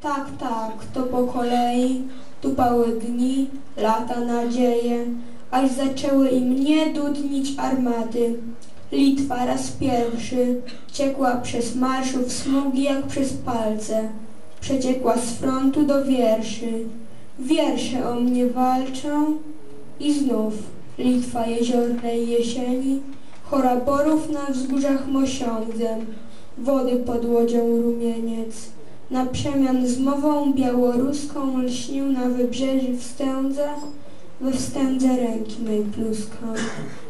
Tak, tak, to po kolei tupały dni, lata nadzieje, aż zaczęły im nie dudnić armaty. Litwa raz pierwszy ciekła przez marszów smugi jak przez palce. Przeciekła z frontu do wierszy. Wiersze o mnie walczą i znów Litwa jeziornej jesieni, choraborów na wzgórzach mosiądzem, wody pod łodzią rumieniec. Na przemian z mową białoruską lśnił na wybrzeży wstędza, we wstędze ręki mej pluskał.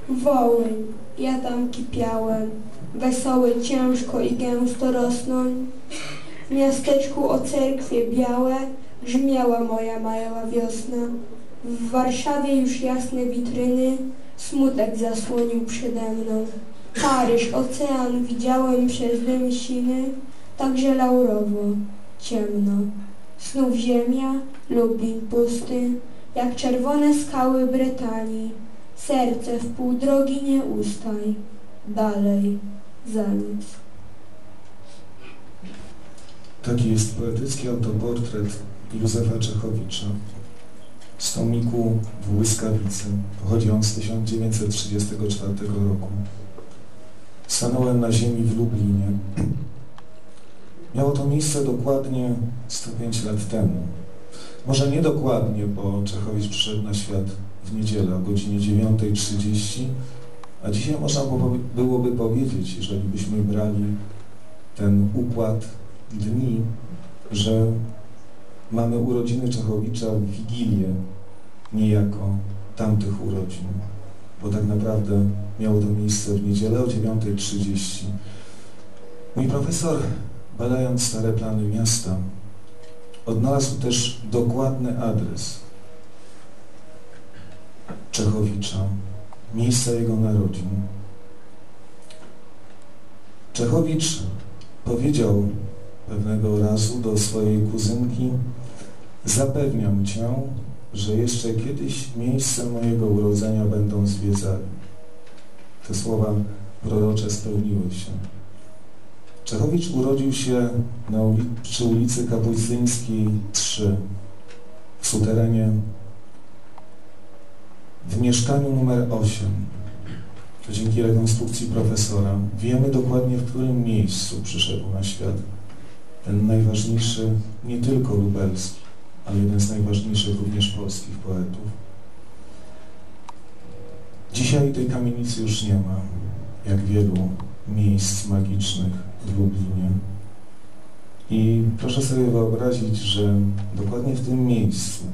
Wołyń, ja tam kipiałem, wesoły ciężko i gęsto rosnąć. W miasteczku o cerkwie białe grzmiała moja mała wiosna. W Warszawie już jasne witryny, smutek zasłonił przede mną. Paryż, ocean widziałem przez dym siny, także laurowo, ciemno. Znów ziemia, Lublin pusty, jak czerwone skały Brytanii. Serce w pół drogi nie ustaj, dalej, za nic. Taki jest poetycki autoportret Józefa Czechowicza z tomiku w Błyskawicy. Pochodzi on z 1934 roku. Stanąłem na ziemi w Lublinie. Miało to miejsce dokładnie 105 lat temu. Może nie dokładnie, bo Czechowicz przyszedł na świat w niedzielę o godzinie 9.30, a dzisiaj można byłoby powiedzieć, jeżeli byśmy brali ten układ dni, że mamy urodziny Czechowicza w Wigilię, niejako tamtych urodzin, bo tak naprawdę miało to miejsce w niedzielę o 9.30. Mój profesor, badając stare plany miasta, odnalazł też dokładny adres Czechowicza, miejsca jego narodzin. Czechowicz powiedział pewnego razu do swojej kuzynki Zapewniam Cię, że jeszcze kiedyś miejsce mojego urodzenia będą zwiedzali. Te słowa prorocze spełniły się. Czechowicz urodził się na uli przy ulicy Kapucyńskiej 3 w suterenie w mieszkaniu numer 8. To dzięki rekonstrukcji profesora wiemy dokładnie w którym miejscu przyszedł na świat ten najważniejszy nie tylko lubelski, ale jeden z najważniejszych również polskich poetów. Dzisiaj tej kamienicy już nie ma, jak wielu miejsc magicznych w Lublinie. I proszę sobie wyobrazić, że dokładnie w tym miejscu,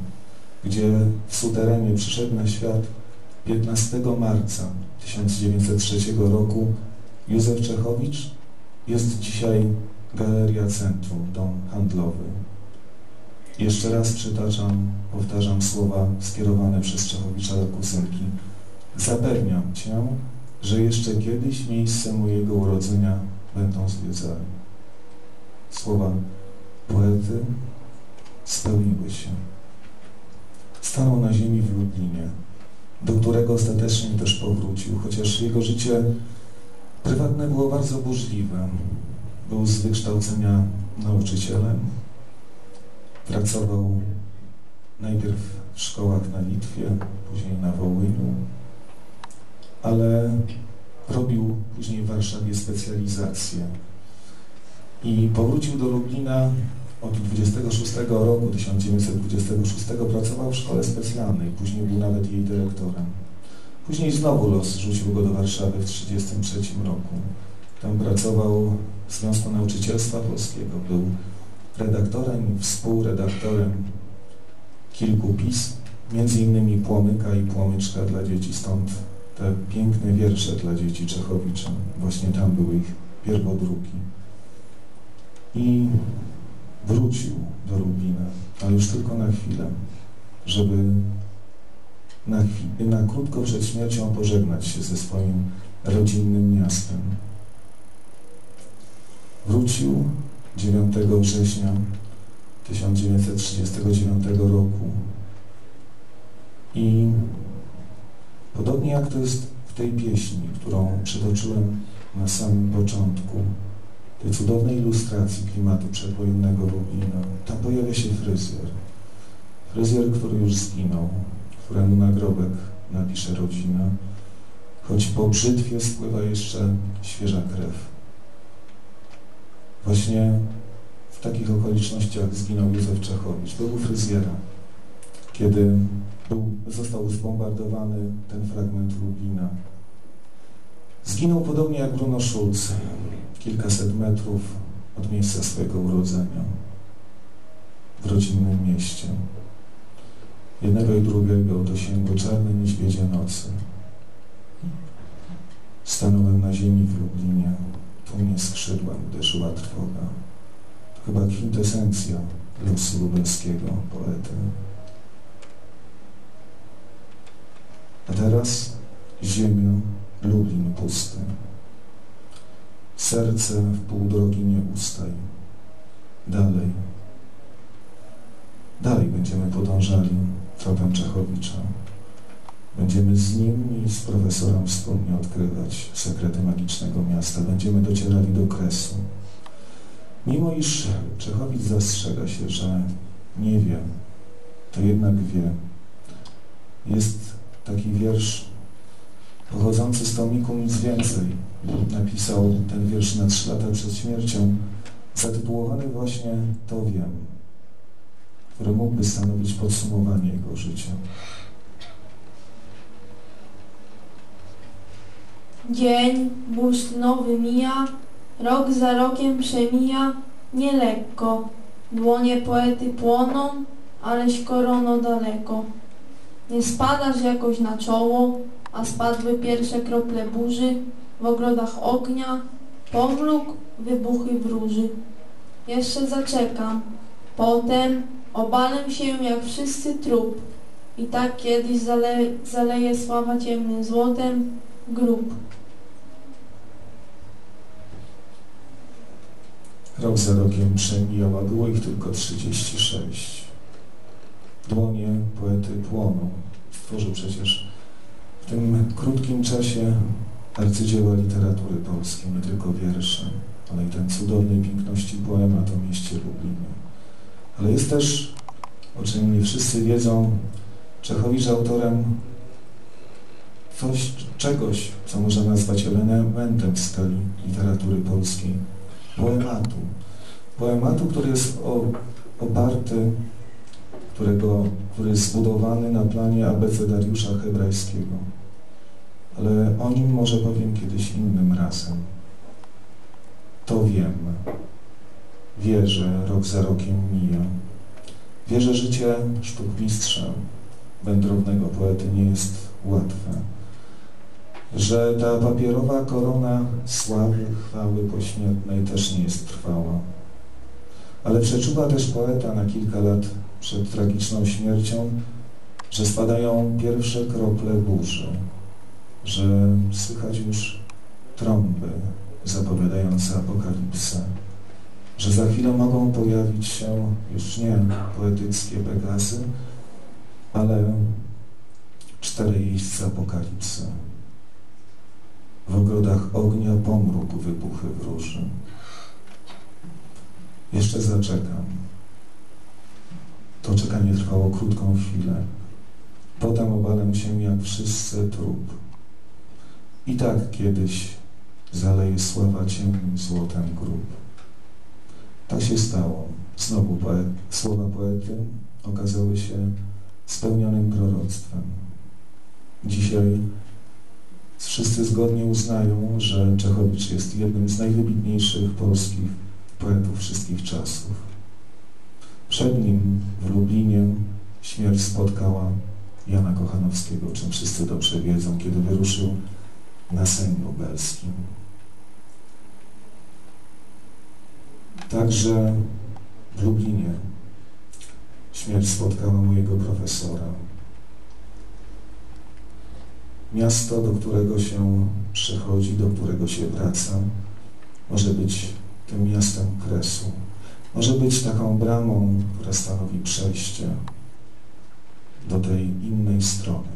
gdzie w suterenie przyszedł na świat 15 marca 1903 roku Józef Czechowicz, jest dzisiaj Galeria Centrum, dom handlowy. Jeszcze raz przytaczam, powtarzam słowa skierowane przez Czechowicza do kuzynki. Zapewniam Cię, że jeszcze kiedyś miejsce mojego urodzenia będą zwiedzali. Słowa poety spełniły się. Stanął na ziemi w Lublinie, do którego ostatecznie też powrócił, chociaż jego życie prywatne było bardzo burzliwe. Był z wykształcenia nauczycielem. Pracował najpierw w szkołach na Litwie, później na Wołyniu, ale robił później w Warszawie specjalizację. I powrócił do Lublina od 26 roku, 1926 pracował w szkole specjalnej, później był nawet jej dyrektorem. Później znowu los rzucił go do Warszawy w 1933 roku. Tam pracował w Związku Nauczycielstwa Polskiego. Był redaktorem współredaktorem kilku pism, między innymi Płomyka i Płomyczka dla dzieci, stąd te piękne wiersze dla dzieci Czechowicza. Właśnie tam były ich pierwodruki. I wrócił do Lublina, ale już tylko na chwilę, żeby na, na krótko przed śmiercią pożegnać się ze swoim rodzinnym miastem. Wrócił 9 września 1939 roku i podobnie jak to jest w tej pieśni, którą przytoczyłem na samym początku, tej cudownej ilustracji klimatu przedwojennego Lublina, tam pojawia się fryzjer. Fryzjer, który już zginął, któremu nagrobek napisze rodzina, choć po brzytwie spływa jeszcze świeża krew. Właśnie w takich okolicznościach zginął Józef Czechowicz. Był fryzjera. Kiedy był, został zbombardowany ten fragment Lublina. Zginął podobnie jak Bruno Schulz, kilkaset metrów od miejsca swojego urodzenia, w rodzinnym mieście. Jednego i drugiego dosięgły czarne niedźwiedzie nocy. Stanąłem na ziemi w Lublinie, tu mnie skrzydłem uderzyła trwoga. To chyba kwintesencja losu lubelskiego poety. A teraz ziemia, Lublin pusty. Serce w pół drogi nie ustaj. Dalej. Dalej będziemy podążali tropem Czechowicza. Będziemy z nim i z profesorem wspólnie odkrywać sekrety magicznego miasta. Będziemy docierali do kresu. Mimo iż Czechowicz zastrzega się, że nie wie, to jednak wie. Jest taki wiersz pochodzący z tomiku Nic Więcej. Napisał ten wiersz na trzy lata przed śmiercią, zatytułowany właśnie To Wiem, który mógłby stanowić podsumowanie jego życia. Dzień bursztynowy mija, rok za rokiem przemija, nielekko. Dłonie poety płoną, aleś korono daleko. Nie spadasz jakoś na czoło, a spadły pierwsze krople burzy, w ogrodach ognia, pomruk, wybuchy wróży. Jeszcze zaczekam, potem obalę się jak wszyscy trup i tak kiedyś zale, zaleje sława ciemnym złotem grób. Rok za rokiem przemijał, a było ich tylko 36. Dłonie poety płoną. Stworzył przecież w tym krótkim czasie arcydzieła literatury polskiej, nie tylko wiersze, ale i ten cudownej piękności poemat o mieście Lublinie. Ale jest też, o czym nie wszyscy wiedzą, Czechowicz autorem coś, czegoś, co można nazwać elementem skali literatury polskiej poematu. Poematu, który jest oparty, którego, który jest zbudowany na planie abecedariusza hebrajskiego. Ale o nim może powiem kiedyś innym razem. To wiem. Wierzę, rok za rokiem mija. Wierzę, życie sztukmistrza, wędrownego poety nie jest łatwe że ta papierowa korona sławy, chwały pośmiertnej też nie jest trwała. Ale przeczuwa też poeta na kilka lat przed tragiczną śmiercią, że spadają pierwsze krople burzy, że słychać już trąby zapowiadające apokalipsę, że za chwilę mogą pojawić się już nie poetyckie Pegasy, ale cztery jeźdźce apokalipsy. W ogrodach ognia pomruk wybuchy wróży. Jeszcze zaczekam. To czekanie trwało krótką chwilę. Potem obalę się jak wszyscy trup. I tak kiedyś zaleje sława ciemnym złotem grób. Tak się stało. Znowu słowa poety okazały się spełnionym proroctwem. Dzisiaj Wszyscy zgodnie uznają, że Czechowicz jest jednym z najwybitniejszych polskich poetów wszystkich czasów. Przed nim w Lublinie śmierć spotkała Jana Kochanowskiego, czym wszyscy dobrze wiedzą, kiedy wyruszył na Sejm Lubelski. Także w Lublinie śmierć spotkała mojego profesora, Miasto, do którego się przychodzi, do którego się wraca, może być tym miastem kresu. Może być taką bramą, która stanowi przejście do tej innej strony.